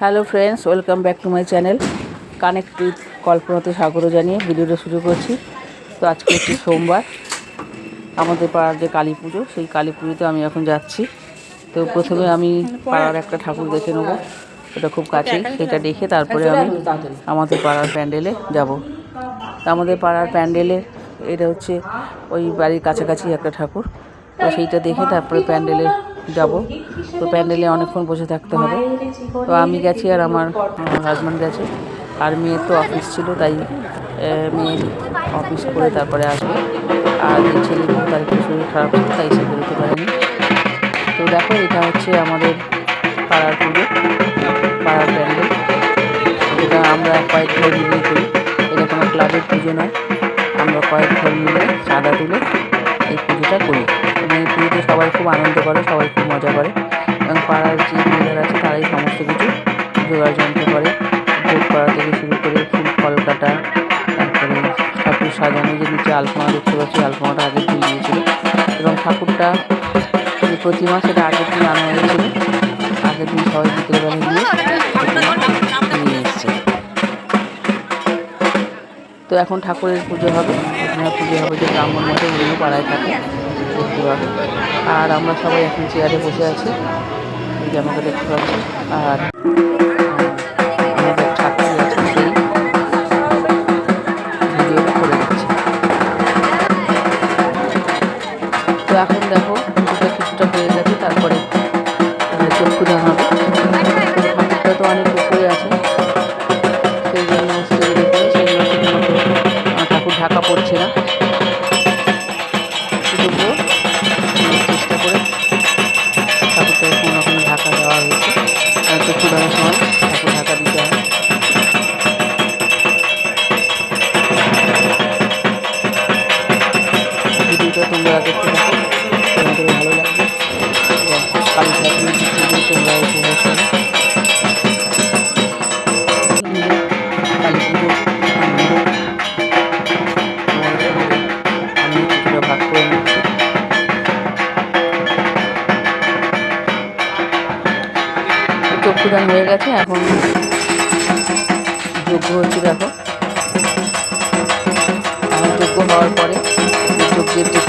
Hello friends welcome back to my channel connect with কল্পনাতে স্বাগত জানিয়ে ভিডিওটা শুরু করছি। তো আজকে হচ্ছে সোমবার। আমাদের পাড়ার যে কালী পুজো, সেই কালী পুজোতে আমি এখন যাচ্ছি। তো প্রথমে আমি পাড়ার একটা ঠাকুর দেখে নেব। ওটা খুব কাছেই, সেটা দেখে তারপরে আমি আমাদের পাড়ার প্যান্ডেলে যাব। আমাদের পাড়ার প্যান্ডেলে এটা হচ্ছে ওই বাড়ির কাছাকাছি একটা ঠাকুর। তো সেইটা দেখে তারপরে প্যান্ডেলে যাব। তো প্যান্ডেলে অনেকক্ষণ বসে থাকতে হবে। তো আমি গেছি আর আমার হাজব্যান্ড গেছে। আর মেয়ের তো অফিস ছিল, তাই মেয়ে অফিস করে তারপরে আসবে। আর ছেলে তার একটু শরীর খারাপ তাই সে বেরোতে পারেনি। তো দেখো, এটা হচ্ছে আমাদের পাড়ার পুজো, পাড়ার প্যান্ডেল। যেটা আমরা কয়েক ঘর মিলিয়ে করি। এটা কোনো ক্লাবের পুজো নয়। আমরা কয়েক ঘর মিলে চাঁদা তুলে এই পুজোটা করি। সবাই খুব আনন্দ করে, সবাই খুব মজা করে। এবং পাড়ার যে মহিলারা আছে, তারাই সমস্ত কিছু জোগাড় যন্ত্র করে। ভোগ করা থেকে শুরু করে ফুল, ফল কাটা, তারপরে ঠাকুর সাজানো যে নিচে আলপনা দেখতে পাচ্ছি, আলপনাটা আগে দিয়ে দিয়েছিল। এবং ঠাকুরটা প্রতিমা, সেটা আগের দিন আনা হয়েছিল। আগের দিন সবাই বিকেলবেলা গিয়ে নিয়ে তো এখন ঠাকুরের পুজো হবে। পুজো হবে যে ব্রাহ্মণ মঠে পাড়ায় থাকে। দেখতে আর আমরা সবাই এখন চেয়ারে বসে আছি। আমাকে দেখতে পাচ্ছি আর চক্ষু দেওয়ার সময় ঠাকুর ঢাকা দিতে হয় ভিডিওটা তোমরা দেখতে থাকো ভালো লাগবে তোমরা চক্ষুদান হয়ে গেছে, এখন যোগ্য হচ্ছে দেখো। এখন যোগ্য হওয়ার পরে যোগ্যের যে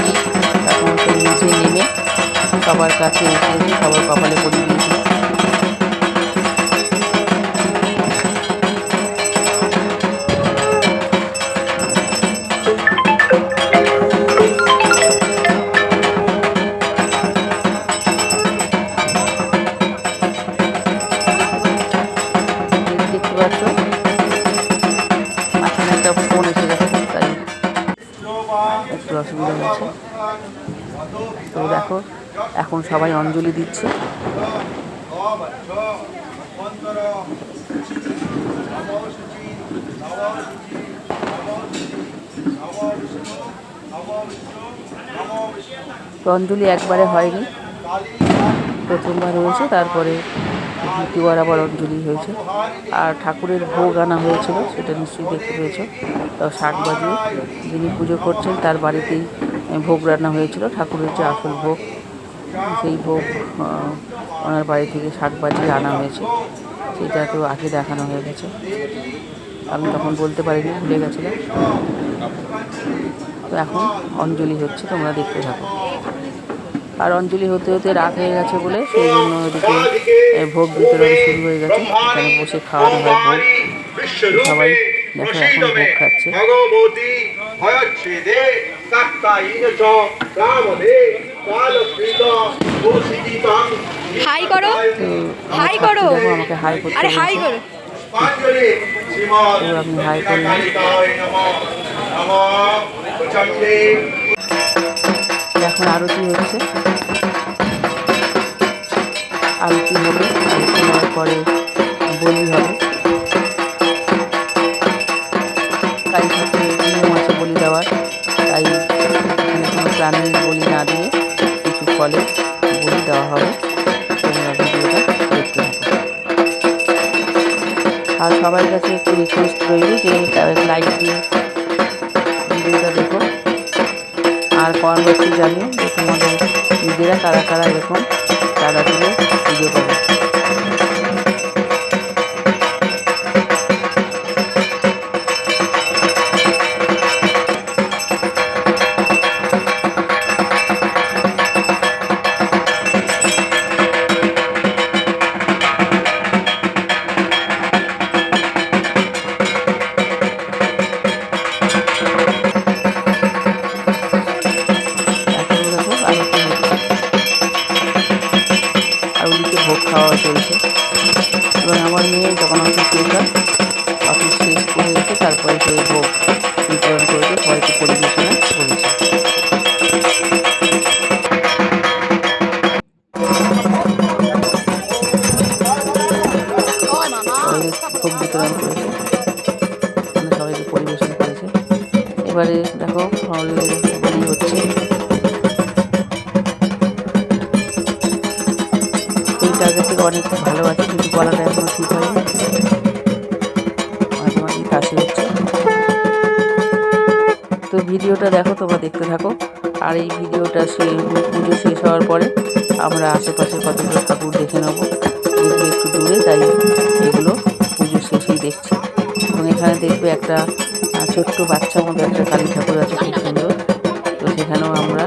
সেই নিচে নেমে সবার কাছে এসে সবার কপালে পরিয়ে দিয়েছিল দেখো, এখন সবাই অঞ্জলি দিচ্ছে। অঞ্জলি একবারে হয়নি। প্রথমবার হয়েছে, তারপরে দ্বিতীয়বার আবার অঞ্জলি হয়েছে। আর ঠাকুরের ভোগ আনা হয়েছিল, সেটা নিশ্চয়ই দেখতে পেয়েছ। তো শাক বাজিয়ে যিনি পুজো করছেন, তার বাড়িতেই ভোগ রান্না হয়েছিল, ঠাকুরের যে আসল ভোগ, সেই ভোগ ওনার বাড়ি থেকে শাক বাজিয়ে আনা হয়েছে। সেটা তো আগে দেখানো হয়ে গেছে। আমি তখন বলতে পারিনি, ভুলে গেছিলাম। তো এখন অঞ্জলি হচ্ছে, তোমরা দেখতে থাকো। আর অঞ্জলি হতে হতে রাত হয়ে গেছে বলে সেই জন্য ওদিকে ভোগ বিতরণ শুরু হয়ে গেছে। এখানে বসে খাওয়ানো হয় ভোগ। সবাই দেখো, এখন ভোগ খাচ্ছে। হাই করো। হাই করো। আমাকে হাই করতে আরে হাই করো। আমি হাই চন্ডে এখন আরতি হচ্ছে। আরতি হবে আরতি হওয়ার পরে বলি হবে। কালী ঠাকুরের এখানে বলি না দিয়ে কিছু ফলে বলি দেওয়া হবে। তোমরা ভিডিওটা দেখতে হবে আর সবার কাছে একটু রিকোয়েস্ট রইল যে লাইক দিয়ে ভিডিওটা দেখো। আর বক্সে জানিও যে তোমাদের নিজেরা কারা কারা এরকম চাঁদা তুলে পুজো করো। হয় অফিস শেষ করে এসে তারপরে সেই ভোগ বিতরণ করেছে সবাইকে পরিবেশনা করেছে ভোগ বিতরণ করেছে। সবাইকে পরিবেশন করেছে। এবারে দেখো বলি হচ্ছে। অনেক ভালো আছে, কিন্তু গলাটা এখনও ঠিক হয়নি। তো ভিডিওটা দেখো, তোমরা দেখতে থাকো। আর এই ভিডিওটা সে পুজো শেষ হওয়ার পরে আমরা আশেপাশে কতগুলো ঠাকুর দেখে নেব। একটু দূরে, তাই এগুলো পুজো শেষেই দেখছি। এবং এখানে দেখবে একটা ছোট্ট বাচ্চা মতো একটা কালী ঠাকুর আছে, খুব সুন্দর। তো সেখানেও আমরা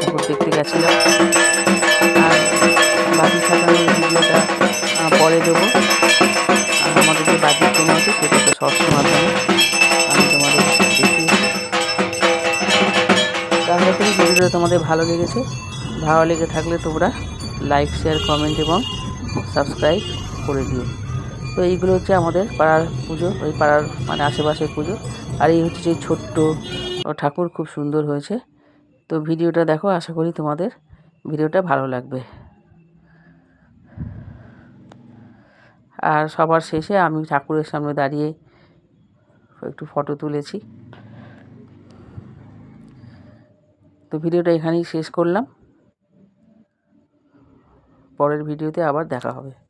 ঠাকুর দেখতে গেছিলাম। আর বাজি ফাটানোর ভিডিওটা পরে দেবো। আর আমাদের যে বাজির কেনা আছে, সেটা তো সবসময় মাধ্যমে ভিডিওটা তোমাদের ভালো লেগেছে, ভালো লেগে থাকলে তোমরা লাইক শেয়ার কমেন্ট এবং সাবস্ক্রাইব করে দিও। তো এইগুলো হচ্ছে আমাদের পাড়ার পুজো, ওই পাড়ার মানে আশেপাশের পুজো। আর এই হচ্ছে যে ছোট্ট ঠাকুর খুব সুন্দর হয়েছে। তো ভিডিওটা দেখো, আশা করি তোমাদের ভিডিওটা ভালো লাগবে। আর সবার শেষে আমি ঠাকুরের সামনে দাঁড়িয়ে একটু ফটো তুলেছি তো ভিডিওটা এখানেই শেষ করলাম। পরের ভিডিওতে আবার দেখা হবে।